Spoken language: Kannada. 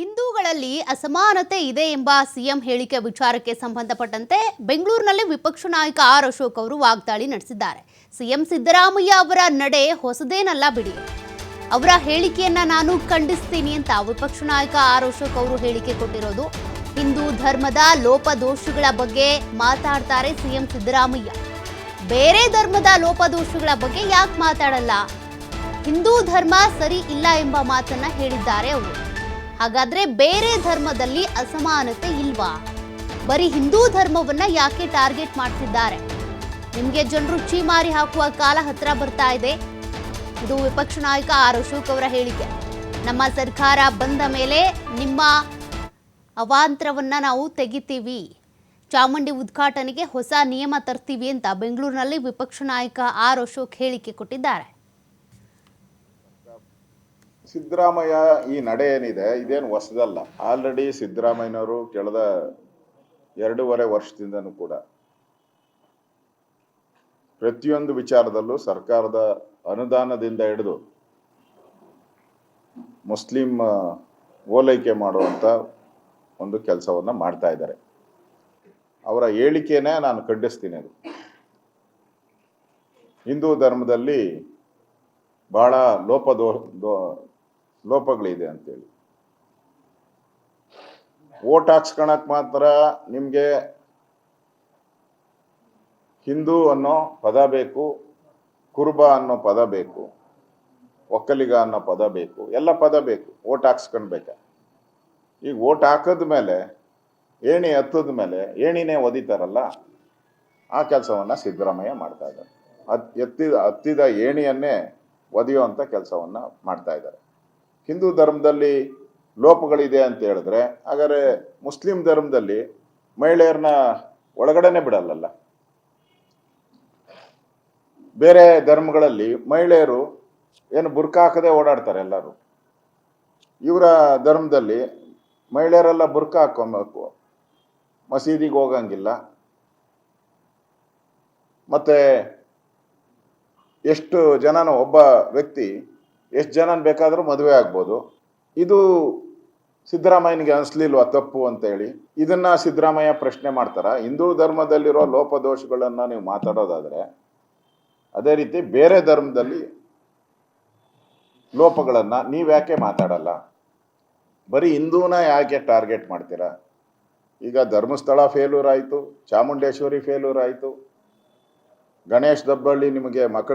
ಹಿಂದೂಗಳಲ್ಲಿ ಅಸಮಾನತೆ ಇದೆ ಎಂಬ ಸಿಎಂ ಹೇಳಿಕೆ ವಿಚಾರಕ್ಕೆ ಸಂಬಂಧಪಟ್ಟಂತೆ ಬೆಂಗಳೂರಿನಲ್ಲಿ ವಿಪಕ್ಷ ನಾಯಕ ಆರ್ ಅಶೋಕ್ ಅವರು ವಾಗ್ದಾಳಿ ನಡೆಸಿದ್ದಾರೆ. ಸಿಎಂ ಸಿದ್ದರಾಮಯ್ಯ ಅವರ ನಡೆ ಹೊಸದೇನಲ್ಲ ಬಿಡಿ. ಅವರ ಹೇಳಿಕೆಯನ್ನ ನಾನು ಖಂಡಿಸ್ತೀನಿ ಅಂತ ವಿಪಕ್ಷ ನಾಯಕ ಆರ್ ಅಶೋಕ್ ಅವರು ಹೇಳಿಕೆ ಕೊಟ್ಟಿರೋದು ಹಿಂದೂ ಧರ್ಮದ ಲೋಪದೋಷಗಳ ಬಗ್ಗೆ ಮಾತಾಡ್ತಾರೆ ಸಿಎಂ ಸಿದ್ದರಾಮಯ್ಯ. ಬೇರೆ ಧರ್ಮದ ಲೋಪದೋಷಗಳ ಬಗ್ಗೆ ಯಾಕೆ ಮಾತಾಡಲ್ಲ? ಹಿಂದೂ ಧರ್ಮ ಸರಿ ಇಲ್ಲ ಎಂಬ ಮಾತನ್ನ ಹೇಳಿದ್ದಾರೆ ಅವರು. ಹಾಗಾದ್ರೆ ಬೇರೆ ಧರ್ಮದಲ್ಲಿ ಅಸಮಾನತೆ ಇಲ್ವಾ? ಬರೀ ಹಿಂದೂ ಧರ್ಮವನ್ನ ಯಾಕೆ ಟಾರ್ಗೆಟ್ ಮಾಡ್ತಿದ್ದಾರೆ? ನಿಮ್ಗೆ ಜನರು ಚೀಮಾರಿ ಹಾಕುವ ಕಾಲ ಹತ್ರ ಬರ್ತಾ ಇದೆ. ಇದು ವಿಪಕ್ಷ ನಾಯಕ ಆರ್ ಅಶೋಕ್ ಅವರ ಹೇಳಿಕೆ. ನಮ್ಮ ಸರ್ಕಾರ ಬಂದ ಮೇಲೆ ನಿಮ್ಮ ಅವಾಂತರವನ್ನ ನಾವು ತೆಗಿತೀವಿ. ಚಾಮುಂಡಿ ಉದ್ಘಾಟನೆಗೆ ಹೊಸ ನಿಯಮ ತರ್ತೀವಿ ಅಂತ ಬೆಂಗಳೂರಿನಲ್ಲಿ ವಿಪಕ್ಷ ನಾಯಕ ಆರ್ ಅಶೋಕ್ ಹೇಳಿಕೆ ಕೊಟ್ಟಿದ್ದಾರೆ. ಸಿದ್ದರಾಮಯ್ಯ ಈ ನಡೆ ಏನಿದೆ, ಇದೇನು ಹೊಸದಲ್ಲ. ಆಲ್ರೆಡಿ ಸಿದ್ದರಾಮಯ್ಯನವರು ಕಳೆದ ಎರಡೂವರೆ ವರ್ಷದಿಂದನೂ ಕೂಡ ಪ್ರತಿಯೊಂದು ವಿಚಾರದಲ್ಲೂ ಸರ್ಕಾರದ ಅನುದಾನದಿಂದ ಹಿಡಿದು ಮುಸ್ಲಿಂ ಓಲೈಕೆ ಮಾಡುವಂಥ ಒಂದು ಕೆಲಸವನ್ನು ಮಾಡ್ತಾ ಇದ್ದಾರೆ. ಅವರ ಹೇಳಿಕೆನೇ ನಾನು ಖಂಡಿಸ್ತೀನಿ ಅದು. ಹಿಂದೂ ಧರ್ಮದಲ್ಲಿ ಬಹಳ ಲೋಪದೋ ಲೋಪಗಳಿದೆ ಅಂತೇಳಿ. ಓಟ್ ಹಾಕ್ಸ್ಕೊಳಕ್ ಮಾತ್ರ ನಿಮಗೆ ಹಿಂದೂ ಅನ್ನೋ ಪದ ಬೇಕು, ಕುರುಬ ಅನ್ನೋ ಪದ ಬೇಕು, ಒಕ್ಕಲಿಗ ಅನ್ನೋ ಪದ ಬೇಕು, ಎಲ್ಲ ಪದ ಬೇಕು ಓಟ್ ಹಾಕ್ಸ್ಕೊಳ್ಬೇಕ ಈಗ ಓಟ್ ಹಾಕದ ಮೇಲೆ, ಏಣಿ ಹತ್ತದ ಮೇಲೆ, ಏಣಿನೇ ಒದಿತಾರಲ್ಲ, ಆ ಕೆಲಸವನ್ನ ಸಿದ್ದರಾಮಯ್ಯ ಮಾಡ್ತಾ ಇದ್ದಾರೆ. ಅತ್ ಎತ್ತಿದ ಹತ್ತಿದ ಏಣಿಯನ್ನೇ ಒದೆಯುವಂಥ ಕೆಲಸವನ್ನ ಮಾಡ್ತಾ ಇದ್ದಾರೆ. ಹಿಂದೂ ಧರ್ಮದಲ್ಲಿ ಲೋಪಗಳಿದೆ ಅಂತ ಹೇಳಿದ್ರೆ, ಹಾಗಾದ್ರೆ ಮುಸ್ಲಿಂ ಧರ್ಮದಲ್ಲಿ ಮಹಿಳೆಯರನ್ನ ಒಳಗಡೆನೆ ಬಿಡಲ್ಲಲ್ಲ? ಬೇರೆ ಧರ್ಮಗಳಲ್ಲಿ ಮಹಿಳೆಯರು ಏನು ಬುರ್ಕ ಹಾಕದೆ ಓಡಾಡ್ತಾರೆ ಎಲ್ಲರೂ. ಇವರ ಧರ್ಮದಲ್ಲಿ ಮಹಿಳೆಯರೆಲ್ಲ ಬುರ್ಕ ಹಾಕೊಬೇಕು ಮಸೀದಿಗೆ ಹೋಗಂಗಿಲ್ಲ. ಮತ್ತೆ ಎಷ್ಟು ಜನನ ಒಬ್ಬ ವ್ಯಕ್ತಿ ಎಷ್ಟು ಜನನ ಬೇಕಾದರೂ ಮದುವೆ ಆಗ್ಬೋದು. ಇದು ಸಿದ್ದರಾಮಯ್ಯನಿಗೆ ಅನಿಸ್ಲಿಲ್ವಾ ತಪ್ಪು ಅಂತೇಳಿ ಇದನ್ನು ಸಿದ್ದರಾಮಯ್ಯ ಪ್ರಶ್ನೆ ಮಾಡ್ತಾರ? ಹಿಂದೂ ಧರ್ಮದಲ್ಲಿರೋ ಲೋಪದೋಷಗಳನ್ನು ನೀವು ಮಾತಾಡೋದಾದರೆ ಅದೇ ರೀತಿ ಬೇರೆ ಧರ್ಮದಲ್ಲಿ ಲೋಪಗಳನ್ನ ನೀವ್ಯಾಕೆ ಮಾತಾಡಲ್ಲ? ಬರೀ ಹಿಂದೂನ ಯಾಕೆ ಟಾರ್ಗೆಟ್ ಮಾಡ್ತೀರಾ? ಈಗ ಧರ್ಮಸ್ಥಳ ಫೇಲ್ಯೂರ್ ಆಯಿತು, ಚಾಮುಂಡೇಶ್ವರಿ ಫೇಲ್ಯೂರ್ ಆಯಿತು. ಗಣೇಶ್ ದಬ್ಬಳ್ಳಿ ನಿಮಗೆ ಮಕ್ಕ